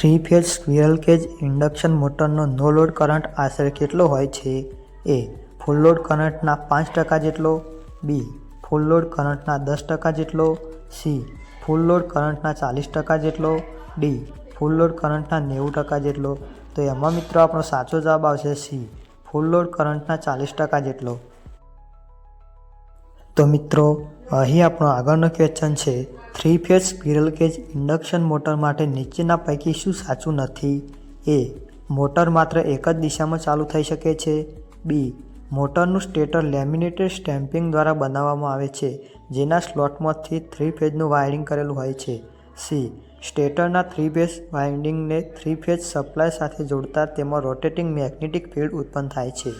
three phase squirrel cage induction મોટરનો નો load current આશરે કેટલો હોય છે? એ, ફૂલ લોડ કરંટના પાંચ ટકા જેટલો. બી, ફૂલ લોડ કરંટના દસ ટકા જેટલો. સી, ફૂલ લોડ કરંટના ચાલીસ ટકા જેટલો. ડી, ફૂલ લોડ કરંટના નેવું ટકા જેટલો. તો એમાં મિત્રો આપણો સાચો જવાબ આવશે સી, ફૂલ લોડ કરંટના ચાલીસ ટકા જેટલો. તો મિત્રો, અહીં આપણો આગળનો ક્વેશ્ચન છે. Three phase spiral cage induction motor માટે નીચેના પૈકી શું સાચું નથી? એ. મોટર માત્ર એક જ દિશામાં ચાલુ થઈ શકે છે. બી. મોટરનું સ્ટેટર લેમિનેટેડ સ્ટેમ્પિંગ દ્વારા બનાવવામાં આવે છે, જેના સ્લોટમાંથી થ્રી ફેઝનું વાયરિંગ કરેલું હોય છે. સી. સ્ટેટરના થ્રી ફેઝ વાઇન્ડિંગને થ્રી ફેઝ સપ્લાય સાથે જોડતા તેમાં રોટેટિંગ મેગ્નેટિક ફિલ્ડ ઉત્પન્ન થાય છે.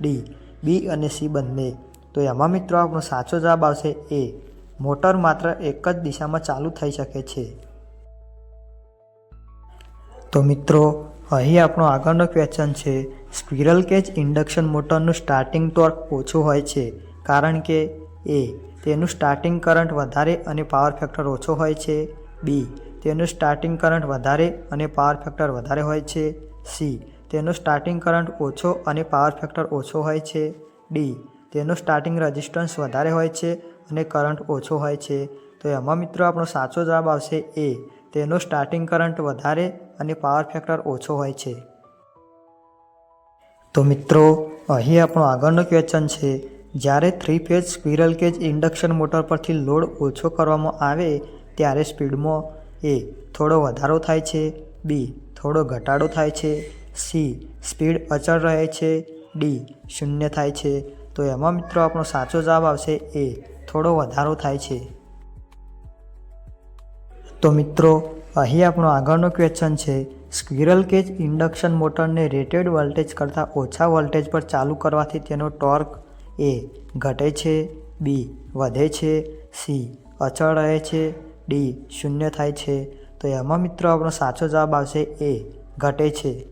ડી. બી અને સી બંને. તો એમાં મિત્રો આપણો સાચો જવાબ આવશે એ. મોટર માત્ર એક જ દિશામાં ચાલુ થઈ શકે છે. તો મિત્રો, અહીં આપણો આગળનો ક્વેશ્ચન છે, સ્પિરલ કેજ ઇન્ડક્શન મોટરનું સ્ટાર્ટિંગ ટોર્ક ઓછું હોય છે, કારણ કે એ તેનું સ્ટાર્ટિંગ કરંટ વધારે અને પાવર ફેક્ટર ઓછો હોય છે, બી તેનું સ્ટાર્ટિંગ કરંટ વધારે અને પાવર ફેક્ટર વધારે હોય છે, સી તેનો સ્ટાર્ટિંગ કરંટ ઓછો અને પાવર ફેક્ટર ઓછો હોય છે, ડી તેનો સ્ટાર્ટિંગ રેઝિસ્ટન્સ વધારે હોય છે અને કરંટ ઓછો હોય છે. તો એમાં મિત્રો આપણો સાચો જવાબ આવશે એ. તેનો સ્ટાર્ટિંગ કરંટ વધારે અને પાવર ફેક્ટર ઓછો હોય છે. તો મિત્રો, અહીં આપણો આગળનો ક્વેશ્ચન છે. જ્યારે three phase spiral cage induction motor પરથી લોડ ઓછો કરવામાં આવે, ત્યારે સ્પીડમાં એ થોડો વધારો થાય છે. બી થોડો ઘટાડો થાય છે. સી સ્પીડ અચળ રહે છે. ડી શૂન્ય થાય છે. તો એમાં મિત્રો આપણો સાચો જવાબ આવશે એ. થોડો વધારો થાય છે. તો મિત્રો, અહીં આપણો આગળનો ક્વેશ્ચન છે, સ્ક્વિરલ કેજ ઇન્ડક્શન મોટરને રેટેડ વોલ્ટેજ કરતાં ઓછા વોલ્ટેજ પર ચાલુ કરવાથી તેનો ટોર્ક એ ઘટે છે બી વધે છે સી અચળ રહે છે ડી શૂન્ય થાય છે. તો એમાં મિત્રો આપણો સાચો જવાબ આવશે એ ઘટે છે.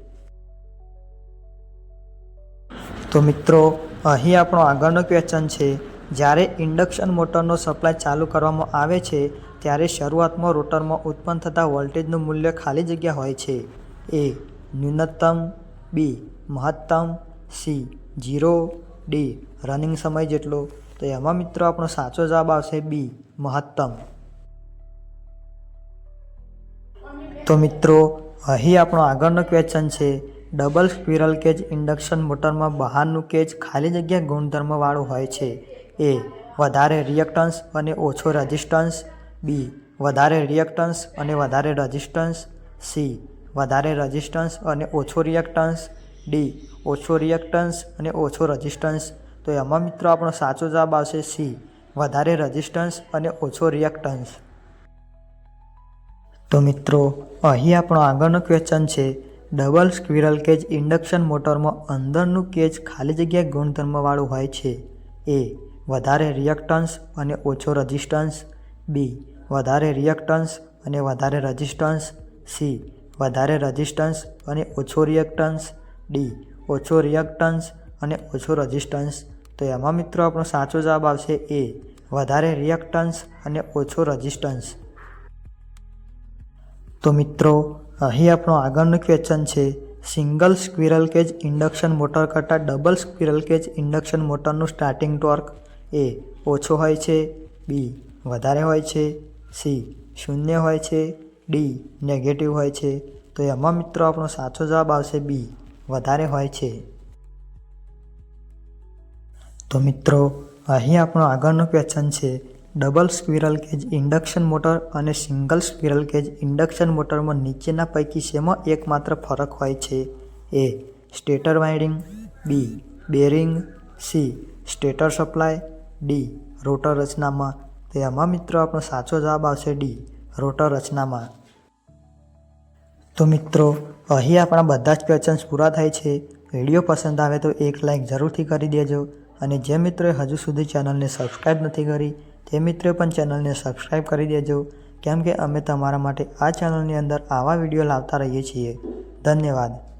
તો મિત્રો, અહીં આપણો આગળનો ક્વેશ્ચન છે જ્યારે ઇન્ડક્શન મોટરનો સપ્લાય ચાલુ કરવામાં આવે છે, ત્યારે શરૂઆતમાં રોટરમાં ઉત્પન્ન થતા વોલ્ટેજનું મૂલ્ય ખાલી જગ્યા હોય છે. એ ન્યૂનતમ, બી મહત્તમ, સી જીરો ડી રનિંગ સમય જેટલો. તો એમાં મિત્રો આપણો સાચો જવાબ આવશે બી મહત્તમ. તો મિત્રો, અહીં આપણો આગળનો ક્વેશ્ચન છે, ડબલ સ્પિરલ કેજ ઇન્ડક્શન મોટરમાં બહારનું કેજ ખાલી જગ્યા ગુણધર્મવાળું હોય છે. એ વધારે રિએક્ટન્સ અને ઓછો રેઝિસ્ટન્સ બી વધારે રિએક્ટન્સ અને વધારે રેઝિસ્ટન્સ સી વધારે રેઝિસ્ટન્સ અને ઓછો રિએક્ટન્સ ડી ઓછો રિએક્ટન્સ અને ઓછો રેઝિસ્ટન્સ તો એમાં મિત્રો આપણો સાચો જવાબ આવશે સી વધારે રેઝિસ્ટન્સ અને ઓછો રિએક્ટન્સ તો મિત્રો, અહીં આપણો આગળનો ક્વેશ્ચન છે ડબલ સ્ક્વિરલ કેજ ઇન્ડક્શન મોટરમાં અંદરનું કેજ ખાલી જગ્યા ગુણધર્મવાળું હોય છે. એ વધારે રિએક્ટન્સ અને ઓછો રઝિસ્ટન્સ. બી, વધારે રિએક્ટન્સ અને વધારે રઝિસ્ટન્સ. સી, વધારે રઝિસ્ટન્સ અને ઓછો રિએક્ટન્સ. ડી, ઓછો રિએક્ટન્સ અને ઓછો રઝિસ્ટન્સ. તો એમાં મિત્રો આપણો સાચો જવાબ આવશે એ, વધારે રિએક્ટન્સ અને ઓછો રઝિસ્ટન્સ. તો મિત્રો, અહીં આપણો આગળનું ક્વેશ્ચન છે single squirrel cage induction motor કરતાં ડબલ સ્ક્વિરલ કેજ ઇન્ડક્શન મોટરનું સ્ટાર્ટિંગ ટોર્ક એ ઓછો હોય છે, બી વધારે હોય છે, સી શૂન્ય હોય છે, ડી નેગેટિવ હોય છે. તો એમાં મિત્રો આપણો સાચો જવાબ આવશે બી વધારે હોય છે. તો મિત્રો, અહીં આપણો આગળનો ક્વેશ્ચન છે double squirrel cage induction motor અને સિંગલ સ્ક્વિરલ કેજ ઇન્ડક્શન મોટરમાં નીચેના પૈકી શેમાં એકમાત્ર ફરક હોય છે? A stator winding B bearing C stator supply D. Rotor રચનામાં. તો એમાં મિત્રો આપણો સાચો જવાબ આવશે ડી. રોટર રચનામાં. તો મિત્રો, અહીં આપણા બધા જ ક્વેશ્ચન્સ પૂરા થાય છે. વીડિયો પસંદ આવે તો એક લાઇક જરૂરથી કરી દેજો. અને જે મિત્રોએ હજુ સુધી ચેનલને સબસ્ક્રાઈબ નથી કરી, તે મિત્રોએ પણ ચેનલને સબસ્ક્રાઈબ કરી દેજો. કેમ કે અમે તમારા માટે આ ચેનલની અંદર આવા વીડિયો લાવતા રહીએ છીએ. ધન્યવાદ.